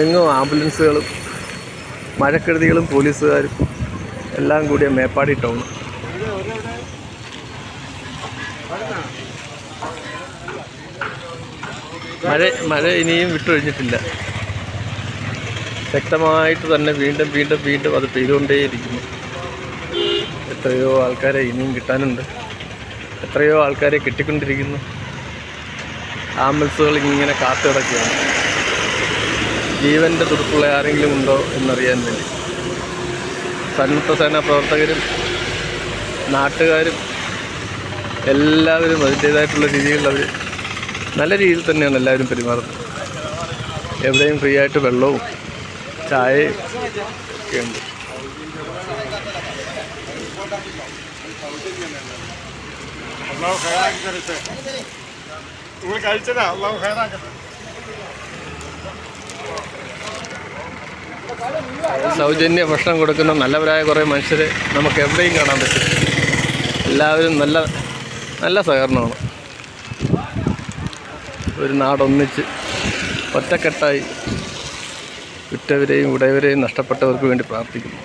എങ്ങും ആംബുലൻസുകളും മഴക്കെടുതികളും പോലീസുകാരും എല്ലാം കൂടിയ മേപ്പാടി ടൗൺ. മഴ മഴ ഇനിയും വിട്ടൊഴിഞ്ഞിട്ടില്ല. ശക്തമായിട്ട് തന്നെ വീണ്ടും വീണ്ടും വീണ്ടും അത് പെയ്തുകൊണ്ടേയിരിക്കുന്നു. എത്രയോ ആൾക്കാരെ ഇനിയും കിട്ടാനുണ്ട്. എത്രയോ ആൾക്കാരെ കിട്ടിക്കൊണ്ടിരിക്കുന്നു. ആംബുലൻസുകൾ ഇങ്ങനെ കാത്തു കിടക്കുകയാണ്. ജീവന്റെ തുടുപ്പുള്ള ആരെങ്കിലും ഉണ്ടോ എന്നറിയാൻ വേണ്ടി. സന്നദ്ധ സേനാ പ്രവർത്തകരും നാട്ടുകാരും എല്ലാവരും അതിന്റേതായിട്ടുള്ള രീതിയിൽ അവർ നല്ല രീതിയിൽ തന്നെയാണ് എല്ലാവരും പെരുമാറുന്നത്. എവിടെയും ഫ്രീ ആയിട്ട് വെള്ളവും ചായയും ഒക്കെ ഉണ്ട്. അള്ളാഹു ഹൈറാക്കി തരട്ടെ നിങ്ങൾ കഴിച്ചതാ അള്ളാഹു ഹൈറാക്കട്ടെ. സൗജന്യ ഭക്ഷണം കൊടുക്കുന്ന നല്ലവരായ കുറേ മനുഷ്യരെ നമുക്ക് എവിടെയും കാണാൻ പറ്റും. എല്ലാവരും നല്ല നല്ല സഹകരണമാണ്. ഒരു നാടൊന്നിച്ച് ഒറ്റക്കെട്ടായി വിറ്റവരെയും ഉടയവരെയും നഷ്ടപ്പെട്ടവർക്ക് വേണ്ടി പ്രാർത്ഥിക്കുന്നു.